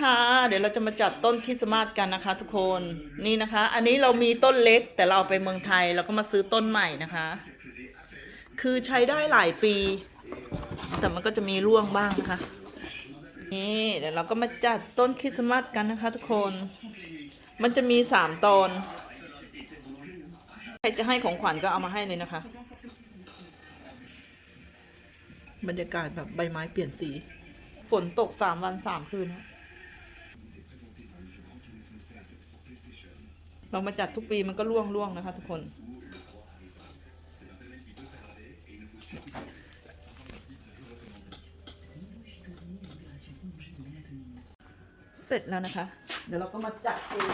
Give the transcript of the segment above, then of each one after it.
ค่ะเดี๋ยวเราจะมาจัดต้นคริสต์มาสกันนะคะ ทุกคนนี่นะคะ อันนี้เรามีต้นเล็กแต่เราเอาไปเมืองไทยเราก็มาซื้อต้นใหม่นะคะ คือใช้ได้หลายปี แต่มันก็จะมีร่วงบ้างนะคะ นี่เดี๋ยวเราก็มาจัดต้นคริสต์มาสกันนะคะ ทุกคน มันจะมีสามตอนใครจะให้ของขวัญก็เอามาให้เลยนะคะ บรรยากาศแบบใบไม้เปลี่ยนสี ฝนตกสามวันสามคืนนะ เรามาจัดทุกปีมันก็ร่วงร่วงนะคะ ทุกคน เสร็จแล้วนะคะ เดี๋ยวเราก็มาจัดเอง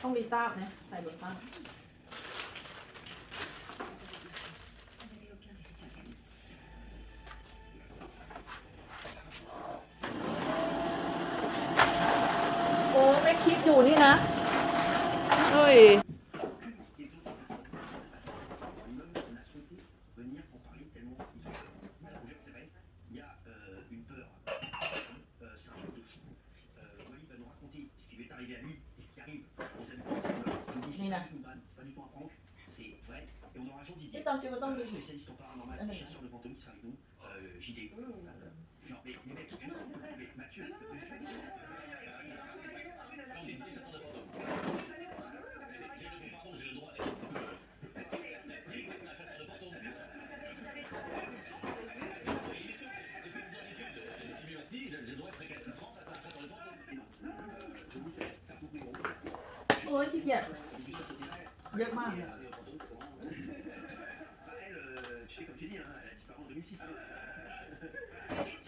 ต้องมีตาบนะใส่บนตาบ mais Mathieu, je vous dis, c'est c'est un fou plus gros. เลยขี้เกียเยอะมากเลย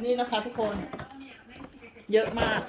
นี่นะคะทุกคน เยอะมาก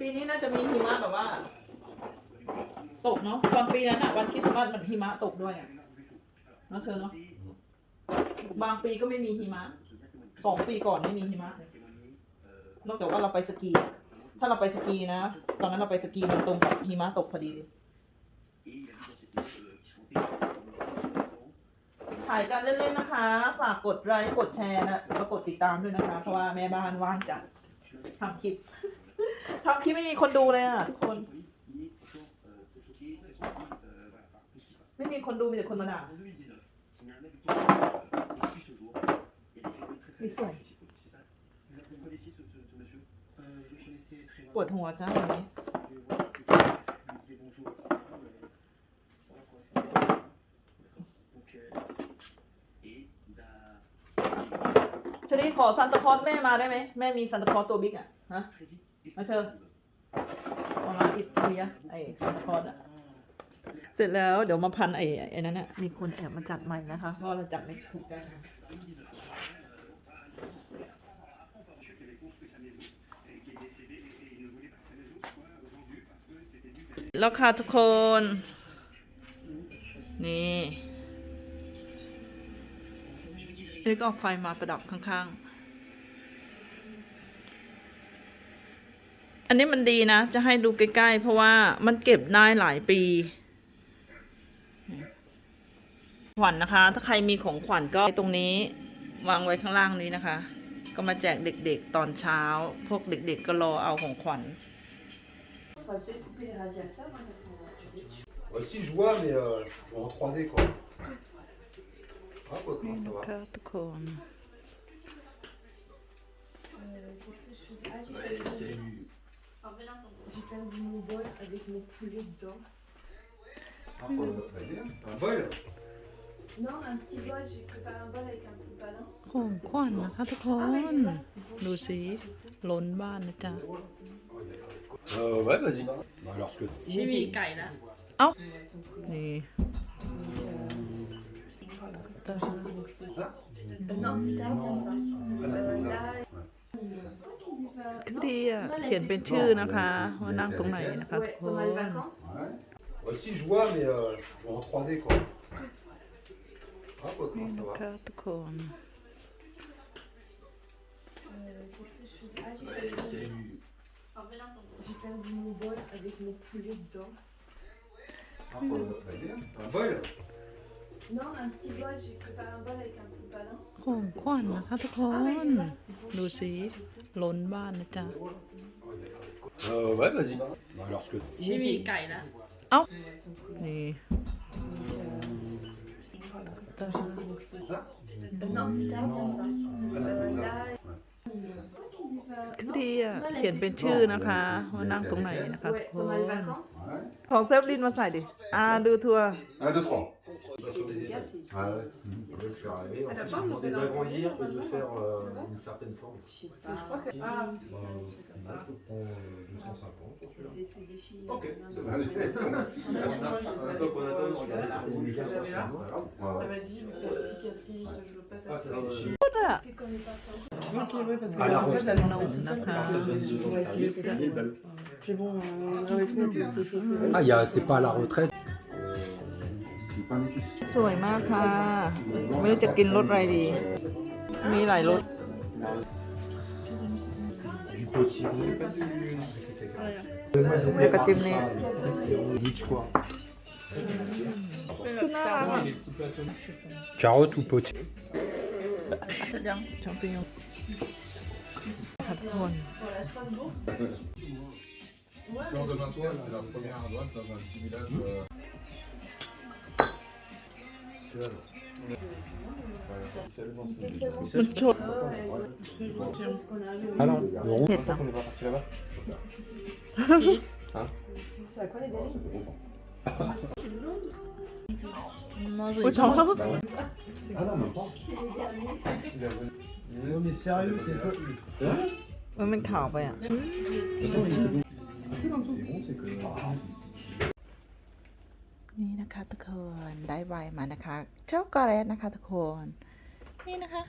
ปีนี้น่าจะมีหิมะแบบว่า ตกเนาะตอนปีนั้นอะวันคริสต์มาสมันหิมะตกด้วยอะเนาะเชิญเนาะบางปีก็ไม่มีหิมะสองปีก่อนไม่มีหิมะนอกจากว่าเราไปสกี ถ้าเราไปสกีนะ ตอนนั้นเราไปสกีมันตรงกับหิมะตกพอดีถ่ายกันเล่นๆนะคะ ฝากกดไลค์กดแชร์นะแล้วกดติดตามด้วยนะคะ เพราะว่าแม่บ้านว่างจัดทำคลิป ทำคลิปไม่มีคนดูเลยอะทุกคน qui est encore euh, choqué, très sensible, euh, voilà, par tout ce qui se passe. ไม่มีคนดูมีแต่คนมาด่า En 2019, il y a un habitant euh, depuis ce jour, il y a des phénomènes très très Ils sont. spécifiques. C'est ça Vous vous connaissiez ce, ce, ce monsieur Euh, je le connaissais très ปวดหัวจ้าวันนี้ Je vais voir ce que je lui disais bonjour, etc. Mais voilà quoi, c'est Donc, euh, Et il a ชลีขอซันตาคลอสแม่มาได้ไหมแม่มีซันตาคลอสตัวบิ๊กอะฮะ มาเชิญเอามาอิดเลียไอ้สะพอนอะเสร็จแล้วเดี๋ยวมาพันไอ้ไอ้นั่นน่ะมีคนแอบมาจัดใหม่นะคะเพราะเราจัดไม่ถูกใจนะแล้วค่ะทุกคน นี่เอ็ก็ออกไฟมาประดับข้างๆ นนี้มันดีนะ จะให้ดูใกล้ ๆ เพราะว่ามันเก็บได้หลายปีขวัญนะคะ ถ้าใครมีของขวัญก็ตรงนี้วางไว้ข้างล่างนี้นะคะ ก็มาแจกเด็กๆตอนเช้า พวกเด็ก ๆ ก็รอเอาของขวัญ Ouais, si je vois, mais euh, en 3D quoi. Ah, quoi, นี่ comment ça นะ va คะทุกคน J'ai perdu mon bol avec mon poulet dedans. Ah, quoi, bah, bien. Un bol Non, un petit bol, j'ai préparé un bol avec un sopalin. ของขวัญนะคะทุกคน ดูสิล้นบ้านนะจ๊ะ Euh, ouais, vas-y. Bah, alors, ce que. ไม่มีไก่ละ เอ้า นี่ Euh, non, c'était avant ça. Euh, là, คือดีอะเขียนเป็นชื่อนะคะว่านั่งตรงไหนนะคะทุ ouais, กค pendant les น vacances. Ouais. Bah, si, je vois, mais euh, en 3D, quoi. Ah, quoi, นี่ comment นะ ça va คะทุกคน Euh, Qu'est-ce que je faisais Ah, j'ai perdu, j'ai perdu mon bol avec mon poulet dedans. Ah, quoi, bah, bien. Un bol Non, un petit bol, j'ai préparé un bol avec un sopalin. ของขวัญนะคะทุกค Ah, ouais, น voilà, c'est pour ดูสิล้นบ้านนะจ๊ะ Euh, ouais, vas-y. Bah, alors, ce que. ไม่มีไก่ละนี่ Euh, non, c'était avant ça. Euh, là, คือดีอะเขียนเป็นชื่อนะคะว่านั่งตรงไหนนะคะทุ ouais, กค pendant les น vacances. Ouais. ของเซฟลินมาใส่ดิ อ่า ดูทัวร์ Un, deux, trois. Ah ouais, mmh. je suis arrivé. D'agrandir et de faire euh, une certaine forme. Je crois que. Ah, Moi, bah, je euh, C'est des filles. Attend ah Elle m'a dit, cicatrice, je veux pas ah, parce que ah, en on a. C'est bon, Ah, ah c'est pas la retraite. สวยมากค่ะ ไม่รู้จะกินรสอะไรดี มีหลายรส Du potiron. เดี๋ยวกระจิ้มนี่ Mitch quoi. คือน่ารักอะ Carotte ou potiron ยังชมปิญงค่ะทุกคน 그렇죠. 됐다. 왜 장사?我们卡吧呀。 นี่นะคะทุกคนได้ไวมานะคะช็อกโกแลตนะคะทุกคน นี่นะคะ